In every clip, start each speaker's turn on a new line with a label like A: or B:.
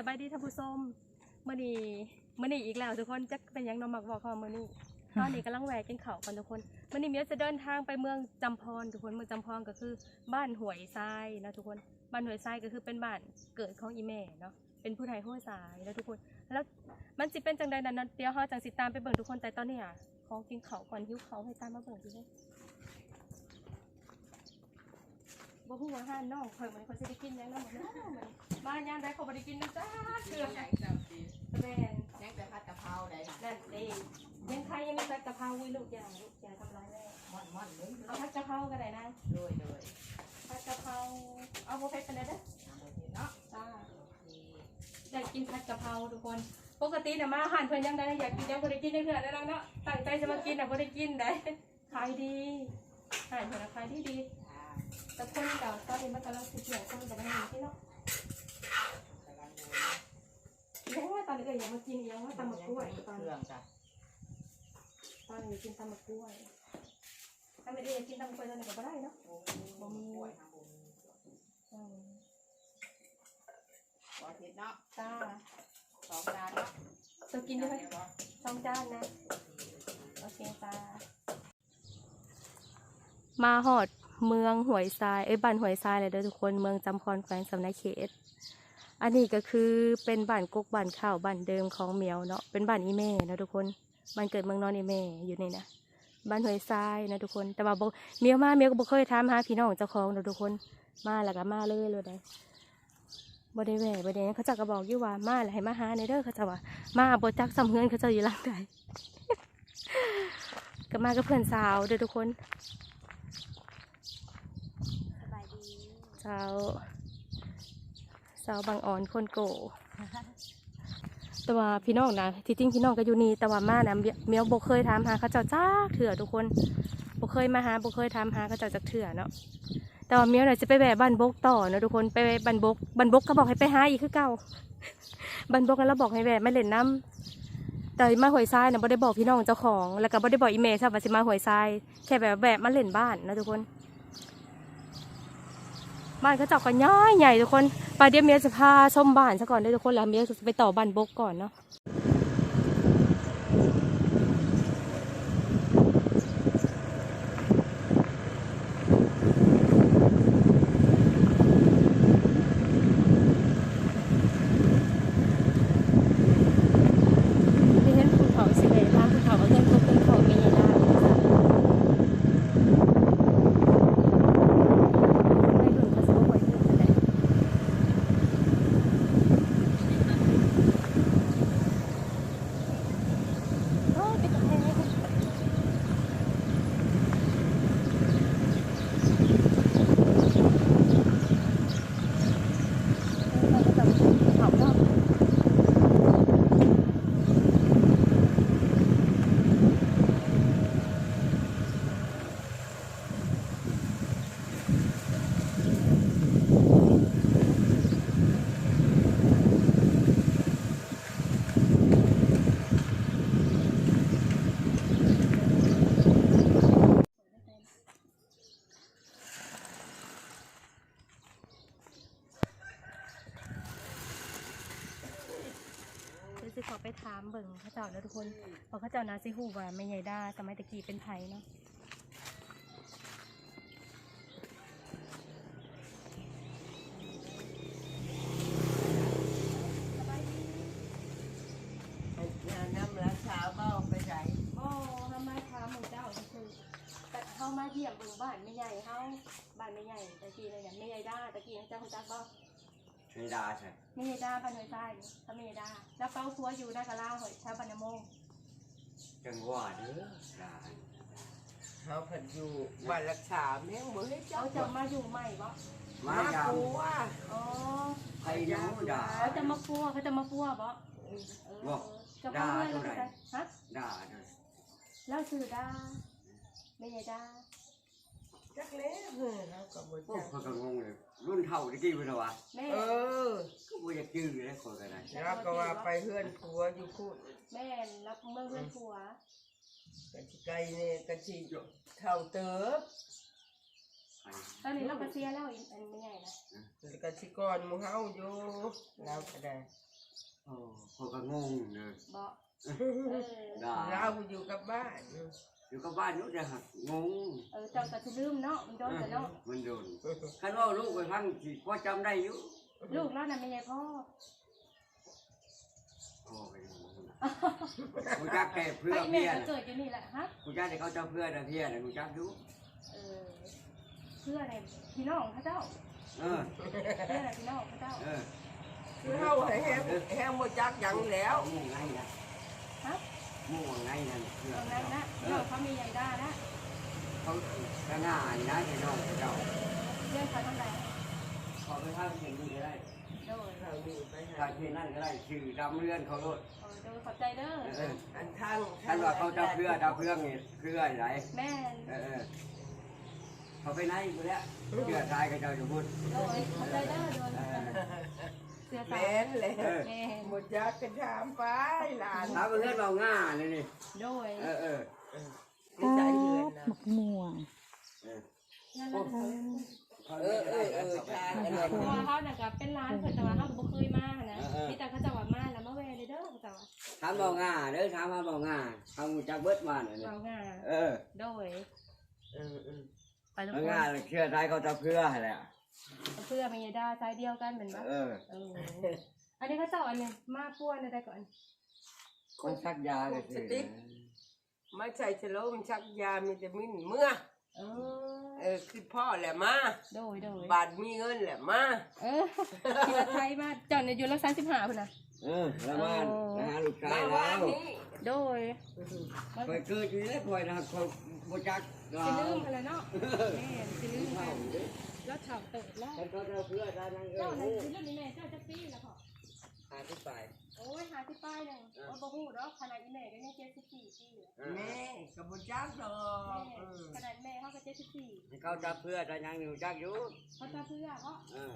A: สบายดีท่านผู้ชมมื่อนี้มื่อนี้อีกแล้วทุกคนจะเป็นหยังน้องมักบอกเขามื่อนี้ตอนนี้กำลังแหวกกินเขาวกันทุกคนมื่อนี้เมียจะเดินทางไปเมืองจำพรทุกคนเมืองจำพรก็คือบ้านหวยทรายนะทุกคนบ้านหวยทรายก็คือเป็นบ้านเกิดของอีแม่เนาะเป็นผู้ไทยห้วยทรายแล้วทุกคนแล้วมันสิเป็นจังใดนั้นนะเดี๋ยวเขาจังสิตามไปเบิ่งทุกคนแต่ตอนนี้อะขอกินเขาวก่อนหิวเขาวให้ตามมาเบิ่งดูเลย บ่ฮู้ว่าห้านน้องข่อยมันเขาสิได้กินหยังน้ำหมดเนาะมันบ้านยามใดเขาบ่ได้กินน้ำจ้าเถื่อ
B: ใหญ่เจ้าดี
A: แม่น
B: ยังแต่ผัดกะเพราได้ค่ะ
A: นั่นเองยังใครยังไม่ใส่กะเพราวิลูกอย่างลูกอย่าทำร้ายแม่
B: ม่อนม่อนเลย
A: เอาผัดกะเพราก็ได้นะ
B: โดยโดย
A: ผัดกะเพราเอาโบเพ็ดไปเลยเด้อ
B: เนาะ
A: จ้า
B: โอเค
A: อยากกินผัดกะเพราทุกคน ปกติน่ะมาอาหารเพื่อนยังได้อยากกินยังบ่ได้กินได้เพื่อนได้แล้วเนาะตั้งใจจะมากินน่ะบ่ได้กินได้ขายดีอาหารเพื่อนน่ะขายดีดี แต่คนก่าตอนนี้มันกำลังสิเที่ยงคนจะมาเห็นที่เนาะยังว่าตอนนี้ก็อยากมากินยังว่าตำมะกล้วยตอน
B: เครื่องจ้ะ
A: ตอนนี้กินตำมะกล้วยถ้าไม่ได้กินตำมะกล้วยตอนนี้ก็บ่ได้เนาะ
B: บ่มีกล้วยบ่มี
A: อืม
B: บ่เผ็ดเนาะ
A: จ้า
B: สองจานเนาะ
A: จะกินด้ไหม
B: เดี๋ย
A: สองจานนะโอเคจ้ามาหอด เมืองหวยทรายเอ้ยบ้านหวยทรายเลยเด้อทุกคนเมืองจำพรแขวงสำนักเขต อันนี้ก็คือเป็นบ้านกกบ้านข้าวบ้านเดิมของเหมียวเนาะเป็นบ้านอีแม่นะทุกคนบ้านเกิดเมืองนอนอีแม่อยู่นี่นะบ้านหวยทรายนะทุกคนแต่ว่าบเมียวมาเมียวก็บ่เคยถามหาพี่น้องเจ้าของเนาะทุกคนมาแล้วก็มาเลยเลยได้บ่ได้แหว่บ่ได้หยังเขาจะก็บอกยู่ว่ามาแล้วให้มาหาในเด้อเขาจะว่ามาบ่จักสำเฮือนเขาจะอยู่หลังใดก็มากับเพื่อนสาวเด้อทุกคน
C: สบายดี
A: สาวสาวบางอ่อนคนโก แต่ว่าพี่น้องนะที่จริงพี่น้องก็อยู่นี่แต่ว่ามานะเมียเมียวบ่เคยถามหาเขาเจ้าจ้าเถื่อทุกคนบ่เคยมาหาบ่เคยถามหาเขาเจ้าจักเถื่อเนาะแต่ว่าเมียวน่ะจะไปแวะบ้านบกต่อเนาะทุกคนไปบ้านบกบ้านบกก็บอกให้ไปหาอีกคือเก่าบ้านบกนั้นเราบอกให้แวะไม่เล่นน้ำแต่มาหวยทรายน่ะบ่ได้บอกพี่น้องเจ้าของ แล้วก็บ่ได้บอกอีเมลใช่ว่าสิมาหวยทรายแค่แบบแวะมาเล่นบ้านนะทุกคน บ้านเขาเจาะกันย่อยใหญ่ทุกคนไปเดี๋ยวเมียจะพาชมบ้านซะก่อนเด้ทุกคนแล้วเมียจะไปต่อบ้านบกก่อนเนาะที่เห็นภูเขาสิเลยพาภูเขาเอาเงินพวกเงินเขามีได้ไม่ดุนก็สมบูรณ์ขึ้นเลย โอ้ติดกำแพงเราก็จะเผาเนาะเดี๋ยวสิ ขอไปถามเบิ่งเขาเจ้าแล้วทุกคนเพราะเขาเจ้านาซิฮูว่าไม่ใหญ่ด้าสมัยตะกี้เป็นไทยเนาะ
B: งานน้ำรักษาเบ้าไปไหน
A: อ๋อทำไมถามหมู่เจ้าก็คือแต่เฮามาเยี่ยมเบิ่งบ้านไม่ใหญ่เฮาบ้านไม่ใหญ่ตะกี้เลยเนี่ยไม่ใหญ่ด้าตะกี้เจ้าคุณจักบ่
D: ไม่ได้ใช่
A: ไม่ใหญ่ด้าบ้านหอยทรายถ้าไม่ใหญ่ด้าแล้วเป้าพัวอยู่ด้ากะลาหอยชาวบ้านนโมง
D: จังหวะเด้อได้
B: เขาเพิ่นอยู่บ้านรักษาแม่งบ่ให้เจ้า
A: เขาจะมาอยู่ใหม่บ่
D: มา
B: มา
D: ดาม
B: ปัว
A: อ๋อ
D: ใครรู้ด่า
A: เขาจะมาปัวเขาจะมาปัวบ่เออ
D: บอก
A: จะปัวเมื่อยแล้ว
D: ด่า
A: ก็
D: เท่าไหร่
A: ฮะ
D: ด่าเด้อ
A: เล่าสื่อด้าไม่ใหญ่ด้า
B: จักแล้วเฮ้ยเราก็บ่
D: โอ้
B: จัก
D: คนก็งงเลยรุ่นเท่าตะกี้เพิ่นว่า
A: แม่
B: เออ
D: ก็บ่อยากจื้อเลยคนก็ได้
B: เราก็ว่าไปเฮือนผัวอยู่พูด
A: แม่รับเมื่อเพื่อนผัว
B: กันสิไกลนี่กันสิเท่าเติบ
A: ตอนนี้เราก็เสียแล้วอีกอันไม่ใหญ่นะ
B: แล้วก็สิก่อนหมู่เฮาอยู่เราก็ได้
D: โอ้เขาก็งงเนอะ
A: บ่เออ
D: ด่า
B: เราอยู่กับบ้าน
D: อยู่กับบ้านนู้นจะหักงง
A: เออเจ้าก็สิลืมเนาะมันโดนแต่เนาะ
D: มันโดนคันว่าลูกไปพังสิพอจำได้อยู่
A: ลูกเราน่ะไม่ใช่พ่อ
D: โอ้ยกูจักแก่เพื่อ
A: ไอ้แม่
D: เพี้ย
A: ก็
D: น
A: เกิดอยู่นี่แหละฮะ
D: กูจักแต่เขาเจ้าเพื่อนนะเพี้ยนกูจักอยู่
A: เออเพื่ออะไรพี่น้องเขาเจ้า
D: เออ
A: เพื่ออะไรพี่น้องเขาเจ้า
D: เออ
B: คือเฮาให้แฮมแฮมบ่จักหยังแล้ว
D: หมู่ไงนะ
A: ฮะ
D: หมู่ไงนั่นเพื่อ
A: ตรงนั้นนะ
D: เอ
A: น้อ
D: อง
A: เขามีใหญ่ด้านะ
D: เขากระง่ายนะไอ้น้องเจ้า
A: เรื่องเขาทำไร
D: ขอไปทำเห็นนี่ก็ได้
A: โดย
B: เราอยู่ไป
D: ถ้า
B: หา
D: เช่นนั่นก็ได้ชื่อดำเลื่อนเขาโลด
A: เออโดยขอบใจเด้อ
D: เออ
B: อันทาง
D: ท่านว่าเขาเจ้าเพื่อเจ้าเพื่อนี่เพื่ออะไร
A: แม่น
D: เออเออเขาไปไหนกูแล้วเพื่อชายกับเจ้าอยู่พุ่น
A: โดยขอบใจเด้อโดย
D: เออ
A: เสือสา
B: แม่นเลย
D: เออ
A: แม่น
B: บ่จักก็ถามไปหลาน
D: ถามเพื่อนเราง่าเลยนี่
A: โดย
D: เออเออ
B: ไม่ใจเงินนะ
C: หมกม่วง
D: เออ
A: นั่นแหละ
B: เออเออเออทางอันนั้น
A: เพราะว่าเขาเนี่ยก็เป็นร้านเพิ่นแต่ว่าเขาก็บ่เคยมานะมีแต่เขาจะว่ามาแล้วมาแวะเลยเด้อเขาจะว่า
D: ถามเราง่าเด้อถามมาเราง่าทำมูจักเบิดมาเนี่ย
A: เราง่า
D: เออ
A: โดย
B: เออเออ
A: ไปทุก
D: เอา
A: คน
D: ง่าเชื่อชายเขาเจ้าเพื่อแหละ
A: เพื่อมีดาใจเดียวกันเหมือนปะ
D: เออ
A: เอออันนี้เขาเจ้าอันนี้มาป้วนอะไรก่อน
D: คนซักยาเลยสิ
B: ไม่ใช่ชะโลมชักยามีแต่มิ้นเมื่อ
A: เออ
B: เออคือพ่อแหละมา
A: โดยโดย
B: บาทมีเงินแหละมา
A: เออทีละไทยมาจอดในอยู่รักษาสิบห้าพุ่นนะ
D: เออแล้วมานะฮะลูกชาย
B: มา
D: แล้
B: วาน
D: ว
B: นี้
A: โดย
D: คอยเกิดอยู่แล้วคอยนะคอยบูจักเรา
A: สิลืมอะไรเนาะแม่สิลืม
D: เท่า
A: กัน
D: เด้อ
A: แล้วถ่าวเติดแล้ว
D: ฉันก็เจ้าเพื่อได้นั่งเอ
A: เจ้า
D: อ
A: ไหน
D: โอ้
A: สิลืมนี่แม่เจ้าจะปีแล้วพอ
D: หาที่ไป
A: โอ้ยหาที่ป้ายหนึ่งว่าบ่ฮู้ดอกขนาดอีแม่ก็ยังเจ็ดสิบสี่ปีอยู่
B: แม่กับบ่จักดอก
A: แม่
B: เออ
A: ขนาดแม่เขาก็เจ็ดสิบสี่
D: เขาจะเพื่อได้ยังอยู่จักอยู่
A: เขาจะเพื่อเพราะ
D: เออ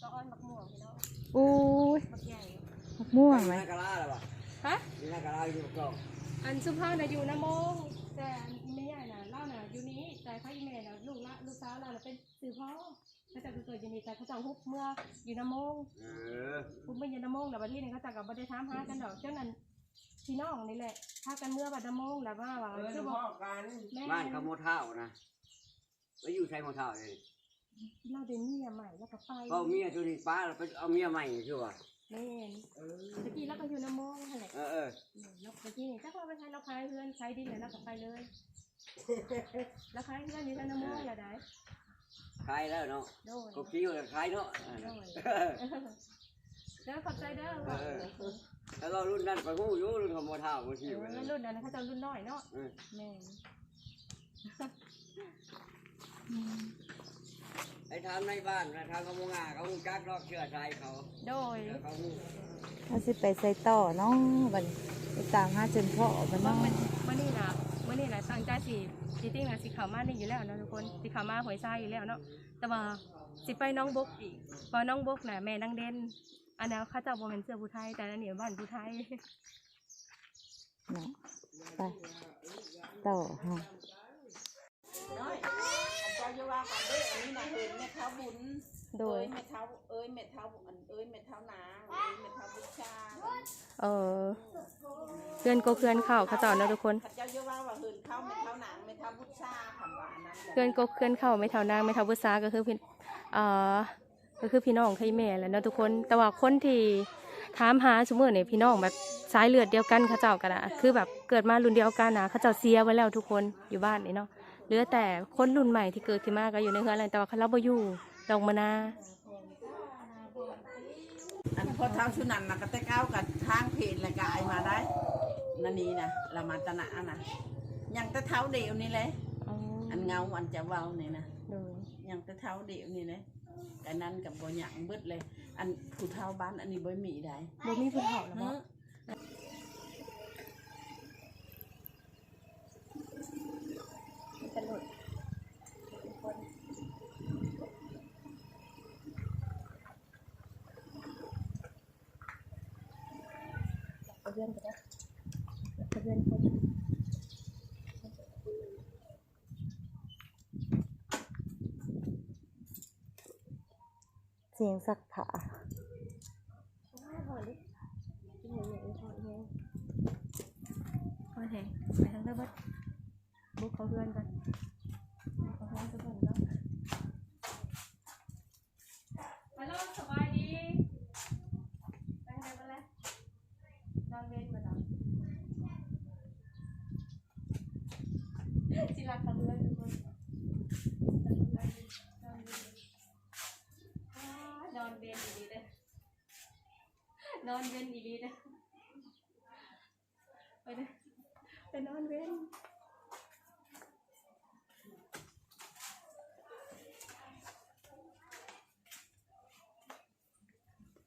A: ก็อ้อนมักม่วงพี่น้อง
C: อู้ย
A: มักใหญ่
C: หมกม่วงไหม
D: มีนักกะลาหรือเปล่า
A: ฮะ
D: มีนักกะลาอยู่กล่อง
A: อันสุภาพน่ะอยู่นะโมง แต่อันไม่ใหญ่น่ะเล่าน่ะอยู่นี้แต่เขาอีแม่น่ะลูกละลูกสาวเราน่ะเป็นสื่อพ่อเขาจะเกิดอยู่นี่แต่เขาจะฮุบเมื่ออยู่นะโมง
D: เออ
A: ฮุบไม่อยู่นะโมงแต่ประเทศนี้เขาจะกับประเทศถามหากันดอกเจ้านั้นพี่น้องนี่แหละถ้ากันเมื่อบัดนะโมงแล้วว่าว่า
B: เออ
A: คือ
B: พ่
A: บ
B: อ
A: อก
B: กัน
A: แม่
D: บ้านเขาโมเท่านะไปอยู่ใช้โมเท่าเลย
A: เราเป็นเมียใหม่แล้วก็ไป
D: ก็เมียตัวนี้ป้าเราไปเอาเมียใหม่ใช่ป่ะ
A: แม่น
B: เออ
A: ตะกี้เราก็อยู่นะโมงนั่นแหละ
D: เออเออ
A: ไปใช้เราขายเพื่อนขายดินแล้วเราก็ไปเลยแล้วขายเพื่อนอยู่นะโมงอย่าได้
D: ขายแล้วเนาะ
A: โดย
D: ก็คิ้วก็ขายเนาะ
A: โดยเด้อขอบใจเด้อ
D: เออแล้วเรารุ่นนั้นไปหู้อยู่รุ่นของโมเท่าโม
A: เอ
D: ชิว
A: อ
D: เลย
A: รุ่นนั้นเขาจะรุ่นน้อยเนาะ
D: เออ
A: แม่น
D: ไอ้ทำในบ้านนะทำเขาโมงาเขาหูจักรอกเชื่อใจเขา
A: โดย
D: แล้วเขาหู
C: เราสิไปใส่ต่อเนาะบัดนี้ ไปตามหาจนพ่อบัด
A: เมื่
C: เนาะ
A: อมื่อนี่นะเมื่อนี่นะตั้งใจสิสิติ้งนะสิเขามานี่อยู่แล้วเนาะทุกคนสิเขามาหวยทรายอยู่แล้วเนาะแต่ว่าสิไปน้องบกอีกเพอน้องบกน่ะแม่นางเด่นอันนั้นเขาเจะบ่เป็นเสื้อผู้ไทย แต่อันนี้บ้านผู้ไทย
C: เนาะไปต่อเฮา
E: น้อยเจ้าจะว่ากันเด้ออันนี้นะเห็นแม่เท้าบุญ
A: โดย
E: เอ้ยแม่เท้าเอ้ยแม่เท้าอันเอ้ยแม่เท้าหนาเอ้ยแม่เท้าบุญชา
A: เออเพื่อนก็เพื่อนเข้าเขาเจ้าเนาะทุกคน
E: ข้าเจ้าจะว่าว่าเหินเข้าแม่เท้าหนังแม่เท้าบุญชาคำว่าอันนั้นแหละ
A: เพื่อนก็เพื่อนเข้าไม่เท่านางไม่เท่าบุษาก็คือพี่เอ่อก็คือพี่น้องใครแม่แหล้วเนาะทุกคน แต่ว่าคนที่ถามหาสมมติเนี่ยพี่น้องแบบสายเลือดเดียวกันเขาเจ้ากันอะคือแบบเกิดมารุ่นเดียวกันนะเขาเจ้าเสียไว้แล้วทุกคนอยู่บ้านนี่เนาะเหลือแต่คนรุ่นใหม่ที่เกิดขึ้นมาก็อยู่ในเฮือนอะไรแต่ว่าเขาเราบ่อยู่ดอกมะนา
E: อันพอเท้าชุนันนะก็แต่ก้าวกับทางเพจและกายมาได้ นันนี้นะละมาตนะนะยังแต่เท้าเดียวนี่เลย
A: อ๋อ
E: อันเงาอันจะเว้านี่นะ
A: โดย
E: ยังแต่เท้าเดียวนี่เลยอันนั้นกับบ่หยังเบิดเลย อันผู้เท้าบ้านอันนี้บ่มีได้
A: บ่มีผู้เฒ่าแล้วบ่
E: เฮ้อ
A: เพื่อนก็ได้ เสี
C: ยงสักผา
A: โอเคไปทางด้านบบุกเขาเพื่อนกัน ไปนอนเวร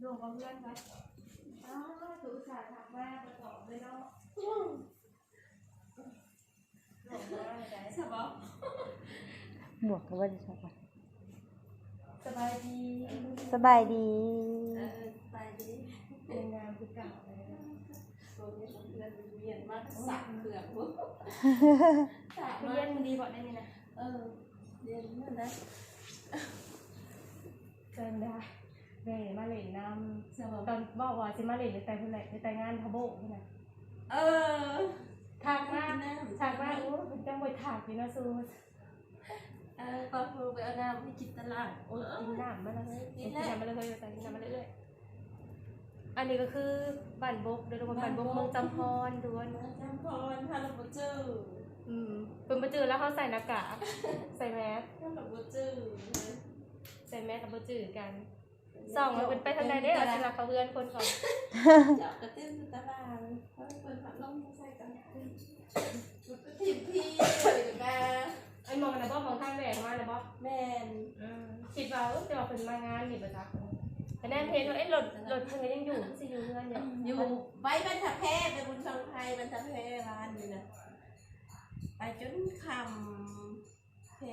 A: ดูกับเพื่อนไปอ้าวถูสาถักแม่ไปสอบเลยเนาะสบาย
C: บวกกับว่าจะชอบอะ
A: สบายดี
C: สบายดี
A: เออสบายดีเป็นงานคือเก่าเลยนะ ตัวนี้ผมเพื่อนเรียนมากสักเผือกพวกเรียนดีกว่าได้นี่นะเออเรียนนั่นนะเกินได้แม่มาเล่นน้ำตอนบอกว่าจะมาเล่นในแต่เพื่อนในแต่งานทบโบกนี่นะ
E: เออ
A: ถากมากถากมากโอ้เป็นจังหวะถากอยู่นะซู
F: เออก็คือไปเอาน้ำให้กินตลาด
A: โอ้ยกินน้ำมาแล้วเฮ้ย
F: กิ
A: น
F: น้ำ
A: มาเลยเฮ้ยแต่กินน้ำมาเรื่อยๆ อันนี้ก็คือบ้านบกเดี๋ยวทุกคนบ้านบกเมืองจำพรด้วน
F: จำพรถ้าเราบ่เจอ
A: อืมเป็นประจือแล้วเขาใส่หน้ากากใส่แมส
F: ถ้าเราบ่เจอ
A: ใส่แมสกับประจือกันสองมันเป็นไปทางใดได้อสำหรับเขาเพื่อนคนก่อน
F: เจาะกระเต้นตลาดเพราะเปิดพัดลมใส่กันมันก็ทิมพี่เลยแม่
A: ไอ้มองนะบ่มองทางแดดมานะบ่
F: แม่น
A: คิดว่าเออจะเอาเป็นมางานนี่ประจักษ์ แต่แน่เพจว่าไอ้รถรถทางนี้ยังอยู่สิอยู่เพื่อนอยู่ย
F: อยู่ไปบรรทัดแพทย์ไปบุญทองไทยบรรทัดแพทย์ร้านนี้นะไปจนคำเพล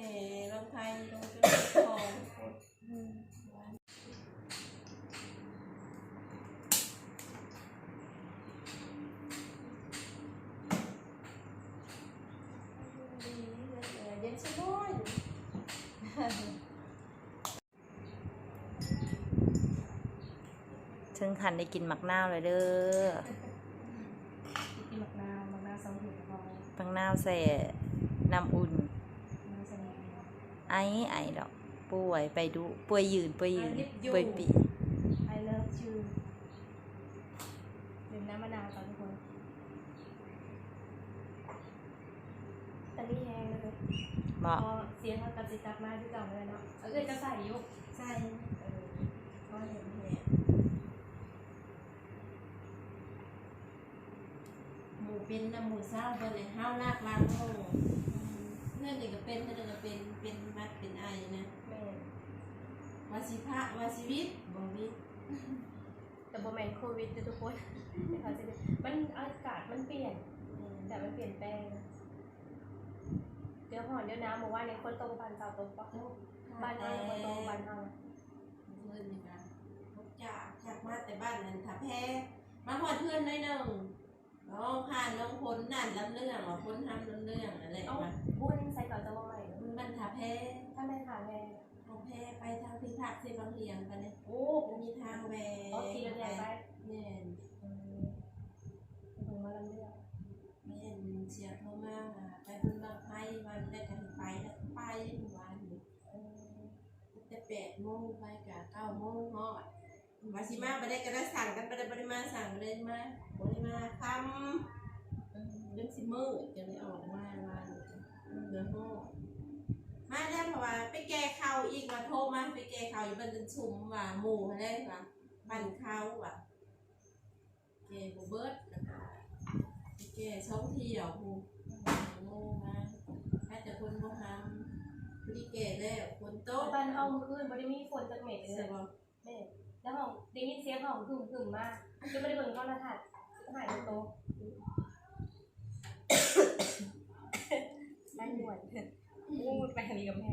F: งไทยลงจนทองเย็นสบาย
C: ถึงขันได้กินหมักนาวเลยเด้อ
A: กินหมักนาวหมักนาวสองถุงพอ
C: หมักนาวใส่น้ำอุ่น
A: นาวใส่หมักนาว
C: ไอ้ไอ้ดอกป่วยไปดูป่วยยืนป่วยยืนป่วยปี
A: I love you ดื่มน้ำมะนาวก่อนทุกคนตะลี่แห้งเลย
C: เหมาะ
A: พอเสียงเขากับสิกลับมาที่เก่าเลยเนาะเออจะใส่อยุก
F: ใช่
A: เออ
F: ก็เห็นเนี่ยหมู เป็นน้ำหมูเศร้าเบอร์เลยห้าวลากลางโอ้เพื่อนหนึ่งก็เป็นเพื่อนหนึ่งก็เป็นเป็นมัดเป็นไอนะ
A: แม่
F: วาสิพระวาสิวิตบวิต
A: แต่บอแมนโควิดเด้อทุกคนไม่เขาจะได้มันอากาศมันเปลี่ยน แต่มันเปลี่ยนแปลง เดี๋ยวห่อนเดี๋ยวน้ำบอกว่าในคนตรงบันเสาตรงปะบ้านเราคนตรงบันเฮา
F: เพื่อนนี่นะจากจากมาแต่บ้านนั้นถ้าแพ้มาหอดเพื่อนหน้อยหนึ่ง น้องผ่านน้องพ้นนั่นลำเรื่องหรอพ้นทำลำเรื่องอะไร
A: เอ้า
F: มา
A: บุญใส่ก่อนจะว่าใหม่
F: มันมันถ้าแพ้
A: ถ้าไม่ผ่านแม่
F: ทางแพ้ไปทางพิทักษ์เส้นบางเฮียงกันเนี่ย
A: โอ้
F: มันมีทางแหว
A: ก็ขี่รถใหญ่ไป
F: เนี่ย
A: ถึงมาลำเลือก
F: แม่นเสียโทรมาไปบุญบางไพ่วันได้กันไปแล้วไปวันนี้แต่แปดโมงไปกับเก้าโมงฮอด มาสิมาไปได้ก็ได้สั่งกันไปได้บริมาสั่งไปได้มาบริมาทำเรื่องสิมือจะได้ออกมาวันเดือนหกมาแล้เพราะว่าไปแก้ข่าวอีกว่าโทรมาไปแก้ข่าวอยู่บนจันชุมว่าหมู่อะไรว่าบ้านเขาว่าแก้บ่เบิดแล้วก็ไปแก้สองเที่ยวผู้โง่มาถ้าจะคนบ่ทำพอดีแก่แล้วคนโต
A: โต๊ะบ้านเฮาเมื่อคืนบ่ไดมีฝนจากเม็ดเล
F: ใช่
A: ย
F: บ่
A: แม่ แล้วห้องได้ยินเสียงห้องหึ่มหึ่มมากจะไม่ได้เบิ่งโทรทัศน์หายโตะไม่หวนพูดไปทางนี้กับแม่